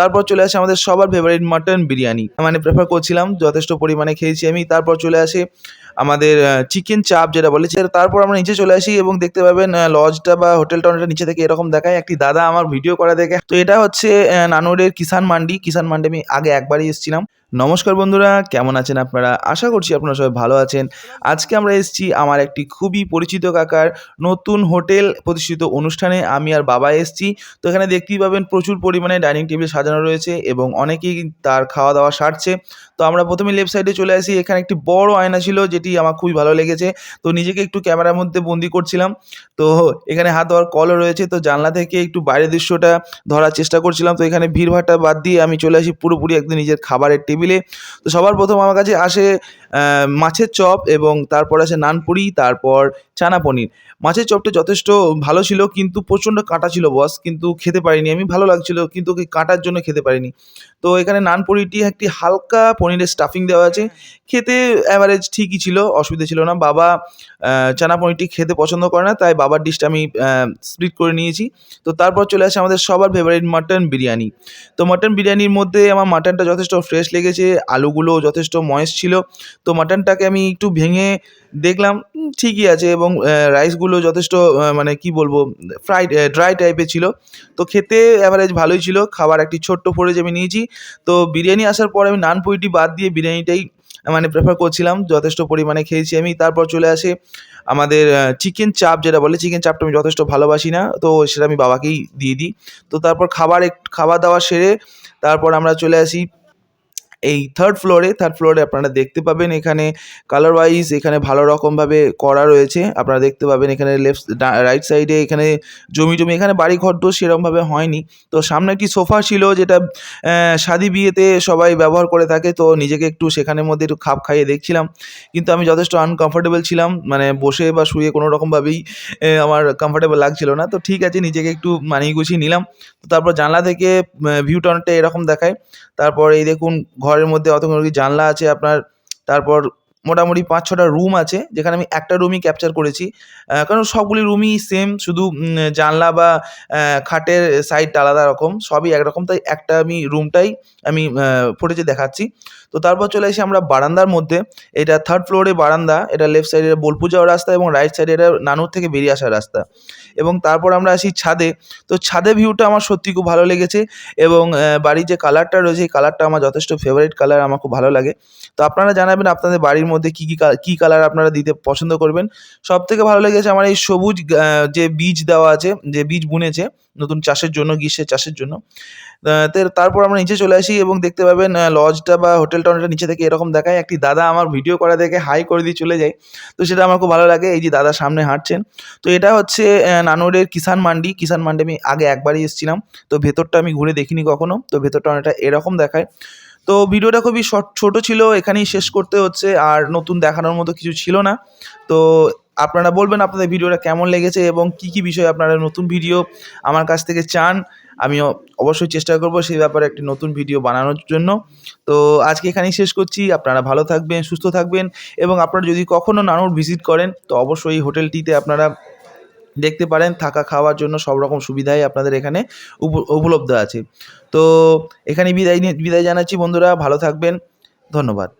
তারপর চলে আসে আমাদের সবার ফেভারিট মাটন বিরিয়ানি। মানে প্রেফার করছিলাম, যথেষ্ট পরিমাণে খেয়েছি আমি। তারপর চলে আসে আমাদের চিকেন চাপ যেটা বলে তারপর আমরা নিচে চলে আসি এবং দেখতে পাবেন লজটা বা হোটেলটা অনেকটা নিচে থেকে এরকম দেখায়। একটি দাদা আমার ভিডিও করা দেখে। তো এটা হচ্ছে নানুরের কিষান মান্ডি। কিষান মান্ডি আমি আগে একবারই এসেছিলাম। নমস্কার বন্ধুরা, কেমন আছেন আপনারা? আশা করছি আপনারা সবাই ভালো আছেন। আজকে আমরা এসেছি আমার একটি খুবই পরিচিত কাকার নতুন হোটেল প্রতিষ্ঠিত অনুষ্ঠানে। আমি আর বাবা এসেছি। তো এখানে দেখতেই পাবেন প্রচুর পরিমাণে ডাইনিং টেবিল সাজানো রয়েছে এবং অনেকেই তার খাওয়া দাওয়া সারছে। তো আমরা প্রথমে লেফট সাইডে চলে আসি। এখানে একটি বড় আয়না ছিল, যেটি আমার খুবই ভালো লেগেছে। তো নিজেকে একটু ক্যামেরার মধ্যে বন্দি করছিলাম। তো এখানে হাত ধোয়ার কলও রয়েছে। তো জানলা থেকে একটু বাইরের দৃশ্যটা ধরার চেষ্টা করছিলাম। তো এখানে ভিড়ভাড়টা বাদ দিয়ে আমি চলে আসি। পুরোপুরি একদম নিজের খাবারের টেবিলে। তো সবার প্রথম আমার কাছে আসে মাছের চপ এবং তারপর আসে নানপুরি তারপর চানা পনির। মাছের চপটা যথেষ্ট ভালো ছিল কিন্তু প্রচণ্ড কাঁটা ছিল বস কিন্তু খেতে পারিনি আমি, ভালো লাগছিল কিন্তু ওই কাঁটার জন্য খেতে পারিনি। তো এখানে নানপুরিটি একটি হালকা পনিরের স্টাফিং দেওয়া আছে। খেতে অ্যাভারেজ ঠিকই ছিল, অসুবিধা ছিল না। বাবা চানা পনিরটি খেতে পছন্দ করে না, তাই বাবার ডিশটা আমি স্প্লিট করে নিয়েছি। তো তারপর চলে আসে আমাদের সবার ফেভারিট মাটন বিরিয়ানি। তো মাটন বিরিয়ানির মধ্যে আমার মাটনটা যথেষ্ট ফ্রেশ লেগেছে আলুগুলো যথেষ্ট ময়েস ছিল। তো মাটনটাকে আমি একটু ভেঙে দেখলাম ঠিকই আছে এবং রাইসগুলো যথেষ্ট মানে কি বলব ফ্রাইড ড্রাই টাইপের ছিল। তো খেতে অ্যাভারেজ ভালোই ছিল, খাবার একটি ছোট্ট ফোরেজ আমি নিয়েছি। তো বিরিয়ানি আসার পর আমি নান পুরিটি বাদ দিয়ে বিরিয়ানিটাই মানে প্রেফার করছিলাম, যথেষ্ট পরিমাণে খেয়েছি আমি। তারপর চলে আসে আমাদের চিকেন চাপ যেটা বলে চিকেন চাপটা আমি যথেষ্ট ভালোবাসি না, তো সেটা আমি বাবাকেই দিয়ে দিই। তো তারপর খাবার খাওয়া দাওয়া সেরে তারপর আমরা চলে আসি এই থার্ড ফ্লোরে থার্ড ফ্লোরে আপনারা দেখতে পাবেন এখানে কালার ওয়াইজ এখানে ভালো রকমভাবে করা রয়েছে। আপনারা দেখতে পাবেন এখানে লেফট রাইট সাইডে এখানে জমি জমি এখানে বাড়ি ঘর তো সেরকমভাবে হয়নি। তো সামনে একটি সোফা ছিল যেটা শাদি বিয়েতে সবাই ব্যবহার করে থাকে। তো নিজেকে একটু সেখানের মধ্যে একটু খাপ খাইয়ে দেখছিলাম। কিন্তু আমি যথেষ্ট আনকমফোর্টেবল ছিলাম। মানে বসে বা শুয়ে কোনো রকমভাবেই আমার কমফোর্টেবল লাগছিল না। তো ঠিক আছে, নিজেকে একটু মানিয়ে গুছিয়ে নিলাম। তো তারপর জানলা থেকে ভিউটা অনেকটা এরকম দেখায়। তারপর এই দেখুন ঘরের মধ্যে অত কি জানলা আছে আপনার? তারপর মোটামুটি পাঁচ ছটা রুম আছে, যেখানে আমি একটা রুমই ক্যাপচার করেছি। কারণ সবগুলি রুমই সেম শুধু জানলা বা খাটের সাইডটা আলাদা রকম, সবই একরকম তাই একটা আমি রুমটাই আমি ফুটেজে দেখাচ্ছি। তো তারপর চলে এসে আমরা বারান্দার মধ্যে। এটা থার্ড ফ্লোরে বারান্দা, এটা লেফট সাইডে বোলপুর যাওয়ার রাস্তা এবং রাইট সাইডে এটা নানুর থেকে বেরিয়ে আসার রাস্তা। এবং তারপর আমরা আসি ছাদে। তো ছাদে ভিউটা আমার সত্যি খুব ভালো লেগেছে এবং বাড়ির যে কালারটা রয়েছে, এই কালারটা আমার যথেষ্ট ফেভারিট কালার আমার খুব ভালো লাগে। তো আপনারা জানাবেন আপনাদের বাড়ির মধ্যে কী কী কী কালার আপনারা দিতে পছন্দ করবেন। সব থেকে ভালো লেগেছে আমার এই সবুজ যে বীজ দেওয়া আছে, যে বীজ বুনেছে, নতুন চাষের জন্য, গ্রীষ্মের চাষের জন্য তারপর আমরা নিচে চলে আসি এবং দেখতে পাবেন লজটা বা হোটেলটা অনেকটা নিচে থেকে এরকম দেখায়। একটি দাদা আমার ভিডিও করা দেখে হাই করে দিয়ে চলে যায়। তো সেটা আমার খুব ভালো লাগে, এই যে দাদা সামনে হাঁটছেন। তো এটা হচ্ছে নানুরের কিষান মান্ডি। কিষান মান্ডি আমি আগে একবারই এসেছিলাম। তো ভেতরটা আমি ঘুরে দেখিনি কখনো। তো ভেতরটা অনেকটা এরকম দেখায়। তো ভিডিওটা খুবই শর্ট ছোট ছিল, এখানেই শেষ করতে হচ্ছে, আর নতুন দেখানোর মতো কিছু ছিল না। তো আপনারা বলবেন আপনাদের ভিডিওটা কেমন লেগেছে এবং কি কি বিষয়ে আপনারা নতুন ভিডিও আমার কাছ থেকে চান, আমিও অবশ্যই চেষ্টা করব সেই ব্যাপারে একটি নতুন ভিডিও বানানোর জন্য। তো আজকে এখানেই শেষ করছি, আপনারা ভালো থাকবেন, সুস্থ থাকবেন, এবং আপনারা যদি কখনও নানুর ভিজিট করেন, তো অবশ্যই হোটেলটিতে আপনারা দেখতে পারেন, থাকা খাওয়ার জন্য সব রকম সুবিধাই আপনাদের এখানে উপলব্ধ আছে। তো এখানে বিদায় নিয়ে বিদায় জানাচ্ছি বন্ধুরা, ভালো থাকবেন, ধন্যবাদ।